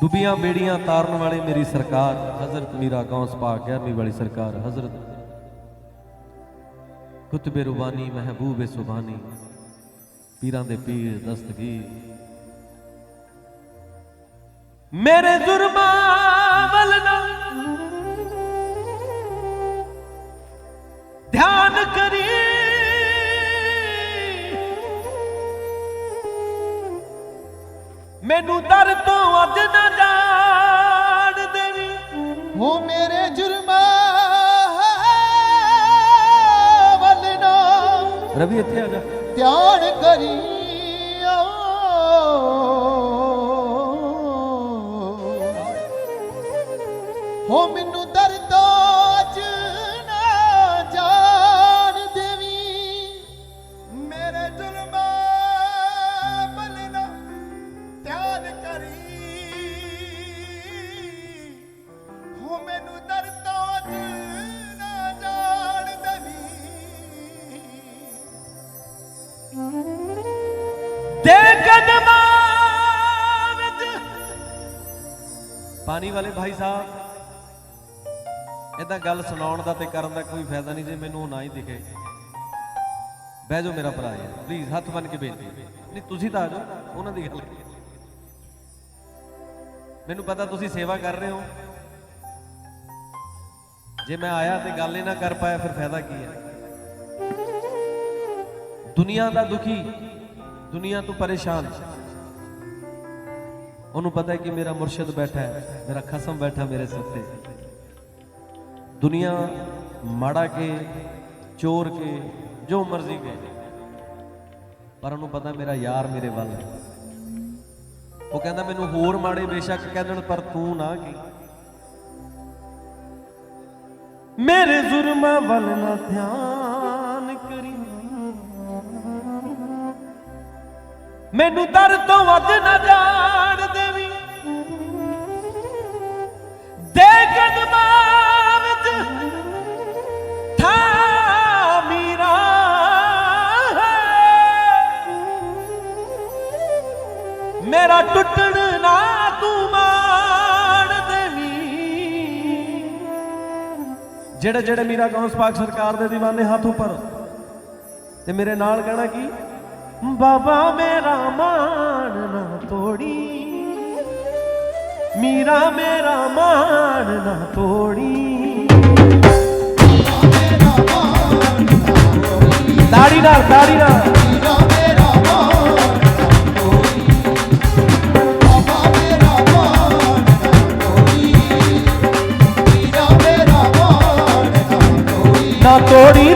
ਡੁੱਬੀਆਂ ਬੇੜੀਆਂ ਤਾਰਨ ਵਾਲੇ ਮੇਰੀ ਸਰਕਾਰ, ਹਜ਼ਰਤ ਮੀਰਾ ਗੌਸ ਪਾਕ 11ਵੀਂ ਵਾਲੀ ਸਰਕਾਰ, ਹਜ਼ਰਤ ਕੁਤਬੇ ਰੂਬਾਨੀ, ਮਹਿਬੂਬੇ ਸੁਬਾਨੀ, ਪੀਰਾਂ ਦੇ ਪੀਰ, ਦਸਤਗੀਰ। ਮੇਰੇ ਜ਼ੁਰਮਾਂ ਵੱਲ ਧਿਆਨ ਕਰੀ। ਮੈਨੂੰ ਦਰ ਤੋਂ ਅੱਜ ਹੋ ਮੇਰੇ ਜੁਰਮਾਂ ਵੱਲ ਨਾ ਰਵੀ ਇੱਥੇ ਆ ਜਾ। ਧਿਆਨ ਕਰੀ। ਤੇ ਕਦਮਾਂ ਵਿੱਚ। ਪਾਣੀ ਵਾਲੇ ਭਾਈ ਸਾਹਿਬ ਇਦਾਂ ਗੱਲ ਸੁਣਾਉਣ ਦਾ ਤੇ ਕਰਨ ਦਾ ਕੋਈ ਫਾਇਦਾ ਨਹੀਂ ਜੇ ਮੈਨੂੰ ਉਹ ਨਾ ਹੀ ਦਿਖੇ। ਬਹਿ ਜਾਓ ਮੇਰਾ ਭਰਾ ਯਾਰ ਪਲੀਜ਼ ਹੱਥ ਬੰਨ ਕੇ ਬੇਨਤੀ। ਨਹੀਂ, ਤੁਸੀਂ ਤਾਂ ਆ ਜਾਓ, ਉਹਨਾਂ ਦੀ ਗੱਲ ਮੈਨੂੰ ਪਤਾ ਤੁਸੀਂ ਸੇਵਾ ਕਰ ਰਹੇ ਹੋ। ਜੇ ਮੈਂ ਆਇਆ ਤੇ ਗੱਲ ਹੀ ਨਾ ਕਰ ਪਾਇਆ, ਫਿਰ ਫਾਇਦਾ ਕੀ ਹੈ? ਦੁਨੀਆ ਦਾ ਦੁਖੀ ਦੁਨੀਆ ਤੋਂ ਪਰੇਸ਼ਾਨ ਉਹਨੂੰ ਪਤਾ ਹੈ ਕਿ ਮੇਰਾ ਮੁਰਸ਼ਿਦ ਬੈਠਾ ਹੈ, ਮੇਰਾ ਖਸਮ ਬੈਠਾ ਮੇਰੇ ਸਿਰ ਤੇ। ਦੁਨੀਆ ਮਾੜਾ ਕੇ, ਚੋਰ ਕੇ, ਜੋ ਮਰਜ਼ੀ ਕੇ ਪਰ ਉਹਨੂੰ ਪਤਾ ਮੇਰਾ ਯਾਰ ਮੇਰੇ ਵੱਲ ਹੈ। ਉਹ ਕਹਿੰਦਾ, ਮੈਨੂੰ ਹੋਰ ਮਾੜੇ ਬੇਸ਼ੱਕ ਕਹਿ ਦੇਣ, ਪਰ ਤੂੰ ਨਾ ਕੀ ਮੇਰੇ ਜ਼ੁਰਮਾਂ ਵੱਲ ਨਾ ਧਿਆਨ ਮੈਨੂੰ ਦਰ ਤੋਂ ਵੱਧ ਨਾ ਜਾਣ ਦੇਵੀ। ਦੇ ਕਦਮਾਂ ਵਿੱਚ ਥਾ ਮੀਰਾ ਮੇਰਾ ਟੁੱਟਣ ਨਾ ਤੂੰ ਮਾਣ ਦੇਵੀ। ਜਿਹੜੇ ਜਿਹੜੇ ਮੀਰਾ ਗੌਸ ਪਾਕ ਸਰਕਾਰ ਦੇ دیਵਾਨੇ ਹੱਥ ਉੱਪਰ ਤੇ ਮੇਰੇ ਨਾਲ ਕਹਿਣਾ ਕੀ? ਬਾਬਾ ਮੇਰਾ ਮਾਣ ਨਾ ਤੋੜੀ ਮੀਰਾ ਮੇਰਾ ਮਾਣ ਨਾ ਤੋੜੀ ਤਾੜੀ ਨਾਲ ਤਾੜੀ ਨਾਲ ਮੇਰਾ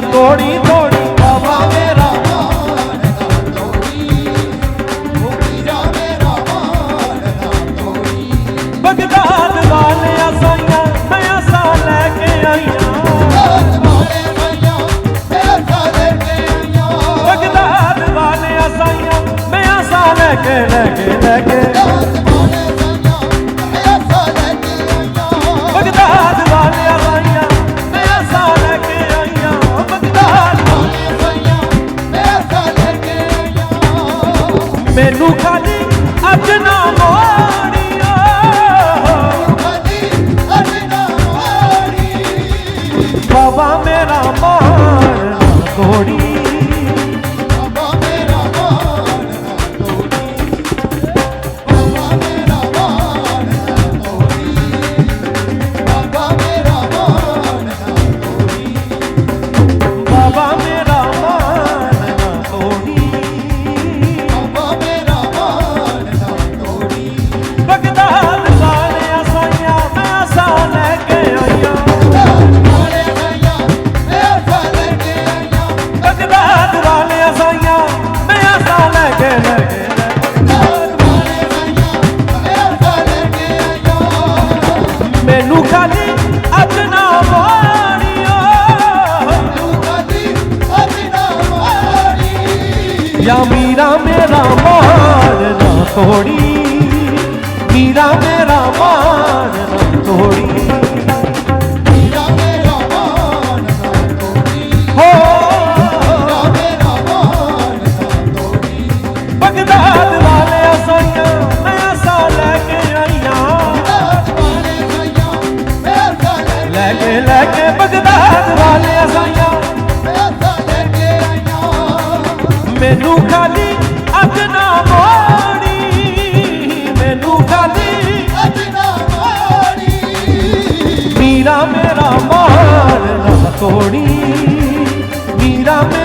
ਕੋਈ ਬਾਬਾ ਮੇਰਾ ਮਾਣ ਨਾ थोड़ी मीरा मेरा मान थोड़ी கோடி நீராமே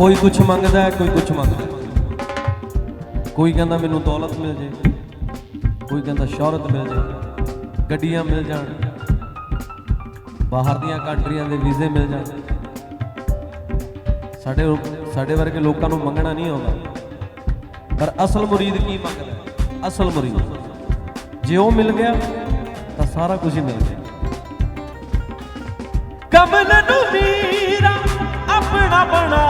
ਕੋਈ ਕੁਝ ਮੰਗਦਾ ਹੈ ਕੋਈ ਕੁਝ ਮੰਗਦਾ। ਕੋਈ ਕਹਿੰਦਾ ਮੈਨੂੰ ਦੌਲਤ ਮਿਲ ਜੇ, ਕੋਈ ਕਹਿੰਦਾ ਸ਼ੋਹਰਤ ਮਿਲ ਜੇ, ਗੱਡੀਆਂ ਮਿਲ ਜਾਣ, ਬਾਹਰ ਦੀਆਂ ਕੰਟਰੀਆਂ ਦੇ ਵੀਜ਼ੇ ਮਿਲ ਜਾਣ। ਸਾਡੇ ਸਾਡੇ ਵਰਗੇ ਲੋਕਾਂ ਨੂੰ ਮੰਗਣਾ ਨਹੀਂ ਆਉਂਦਾ। ਪਰ ਅਸਲ ਮੁਰੀਦ ਕੀ ਮੰਗਦਾ ਅਸਲ ਮੁਰੀਦ। ਜੇ ਉਹ ਮਿਲ ਗਿਆ, ਤਾਂ ਸਾਰਾ ਕੁਝ ਹੀ ਮਿਲ ਗਿਆ। ਕਮਲ ਨੂੰ ਮੀਰਾ ਆਪਣਾ ਬਣਾ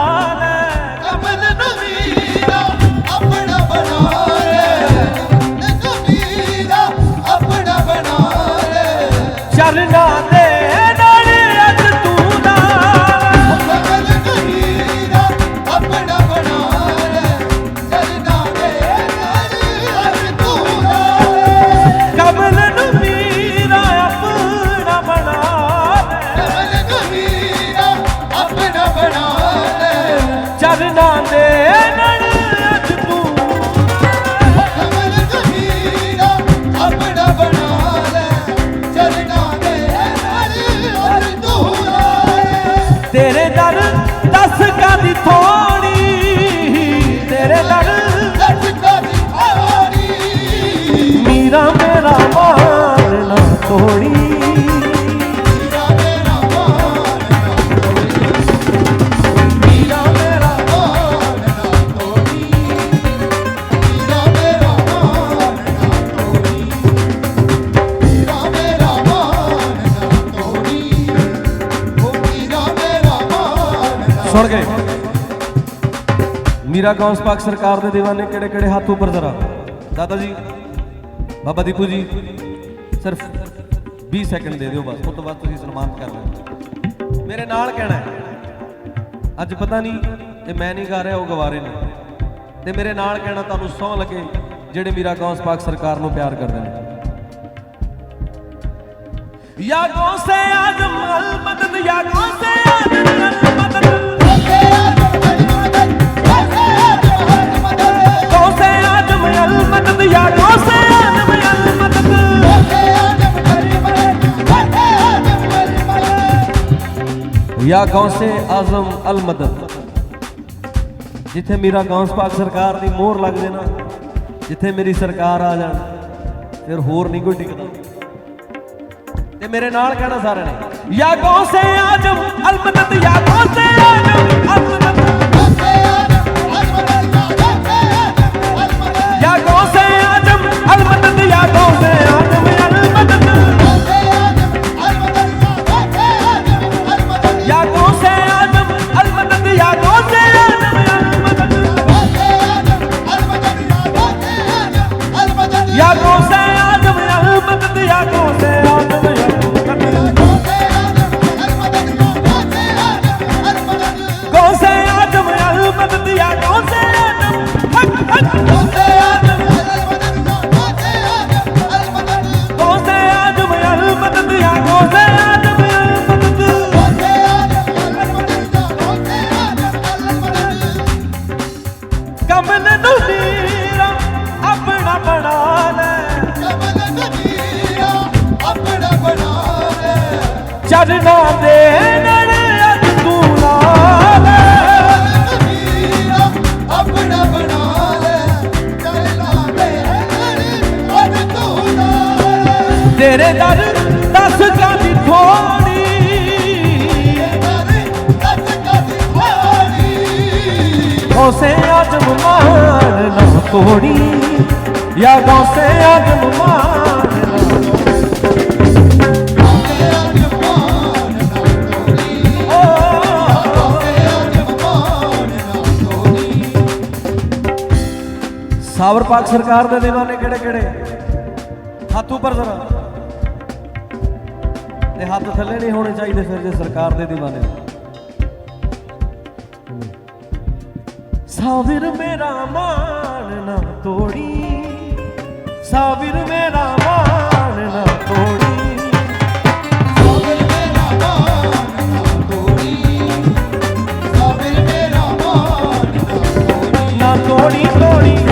ডালে ਸੁਣ ਗਏ ਮੀਰਾ ਗੌਸ ਪਾਕ ਸਰਕਾਰ ਦੇ دیਵਾਨੇ ਕਿਹੜੇ ਕਿਹੜੇ ਹੱਥ ਉੱਪਰ ਜ਼ਰਾ? ਦਾਦਾ ਜੀ, ਬਾਬਾ ਦੀਪੂ ਜੀ, ਸਿਰਫ 20 ਸੈਕਿੰਡ ਦੇ ਦਿਓ ਬਸ ਉਸ ਤੋਂ ਬਾਅਦ ਤੁਸੀਂ ਸਨਮਾਨਿਤ ਲਓ ਮੇਰੇ ਨਾਲ ਕਹਿਣਾ ਅੱਜ ਪਤਾ ਨਹੀਂ ਤੇ ਮੈਂ ਨਹੀਂ ਗਾ ਰਿਹਾ, ਉਹ ਗਵਾਰੇ ਨੇ। ਤੇ ਮੇਰੇ ਨਾਲ ਕਹਿਣਾ ਤੁਹਾਨੂੰ ਸੌ ਲੱਗੇ, ਜਿਹੜੇ ਮੀਰਾ ਗੌਸ ਪਾਕ ਸਰਕਾਰ ਨੂੰ ਪਿਆਰ ਕਰਦੇ ਨੇ। या गौसे आजम अलमदद या गौसे आजम ਅਲ ਮਦਦ ਯਾ ਗੌਸੇ ਆਜ਼ਮ ਅਲ ਮਦਦ ਯਾ ਗੌਸੇ ਆਜ਼ਮ ਅਲ ਮਦਦ ਜਿੱਥੇ ਮੇਰਾ ਗੌਸ ਪਾਕ ਸਰਕਾਰ ਦੀ ਮੋਹਰ ਲੱਗ ਜੇ ਨਾ ਜਿੱਥੇ ਮੇਰੀ ਸਰਕਾਰ ਆ ਜਾਣ ਫਿਰ ਹੋਰ ਨਹੀਂ ਕੋਈ ਟਿਕਦਾ। ਤੇ ਮੇਰੇ ਨਾਲ ਕਹਿਣਾ ਸਾਰਿਆਂ ਨੇ ਯਾ ਗੌਸੇ ਆਜ਼ਮ ਅਲ ਮਦਦ ਯਾ ਗੌਸੇ ਆਜ਼ਮ ਅਲ I don't ਤੇਰੇ ਦਰ ਦਸ ਕਾਦੀ ਥੋੜੀ ਗੌਸੇ ਆਜਮ ਮਾਨ ਨਾ ਤੋੜੀ ਯਾ ਗੌਸੇ ਆਜਮ ਮਾਨ ਨਾ ਪਾਕ ਸਰਕਾਰ ਦੇ دیਵਾਨੇ ਕਿਹੜੇ ਕਿਹੜੇ ਹੱਥ ਉੱਪਰ ਜ਼ਰਾ। ਤੇ ਹੱਥ ਥੱਲੇ ਨਹੀਂ ਹੋਣੇ ਚਾਹੀਦੇ ਫਿਰ ਜੇ ਸਰਕਾਰ ਦੇ دیਵਾਨੇ ਸਾਵਿਰ ਮੇਰਾ ਮਾਨ ਨਾ ਤੋੜੀ। ਸਾਵਿਰ ਮੇਰਾ ਮਾਨ ਨਾ ਤੋੜੀ। ਤੋੜੀ ਤੋੜੀ।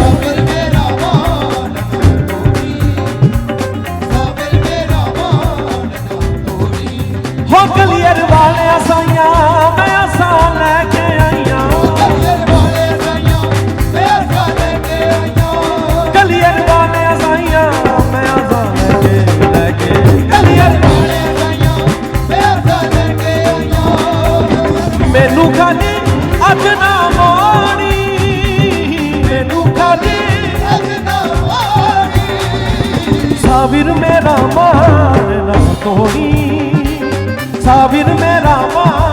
कोई साबिर मेरा माँ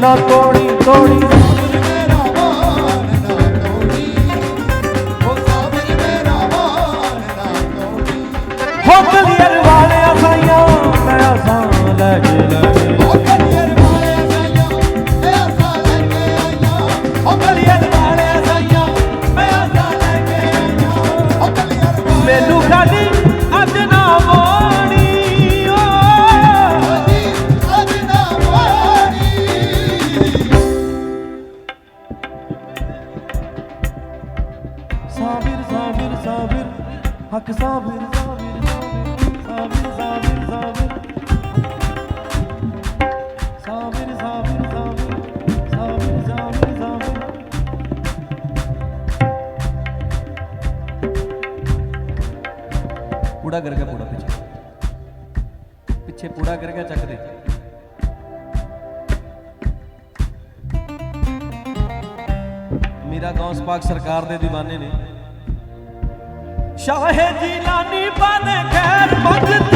ਨਾ ਤੋੜੀ ਤੋੜੀ। ਹੋ ਕਲੀਅਰ ਵਾਲਿਆ ਸਾਈਆਂ ਮੈਂ ਆਸਾਂ ਲੈ ਜੇ ਲੈ sabir sabir sabir Hak sabir sabir sabir sabir sabir Sabir sabir sabir sabir sabir sabir ਪੂੜਾ ਕਰ ਗਿਆ ਪੂੜਾ ਪਿੱਛੇ ਪਿੱਛੇ ਪੂੜਾ ਕਰ ਗਿਆ ਚੱਕ ਦੇ ਮੇਰਾ ਗੌਸ ਪਾਕ ਸਰਕਾਰ ਦੇ دیਵਾਨੇ ਨੇ ਸ਼ਾਹ ਜੀਲਾਨੀ ਬੰਦ ਖੈਰ ਬਜਦੀ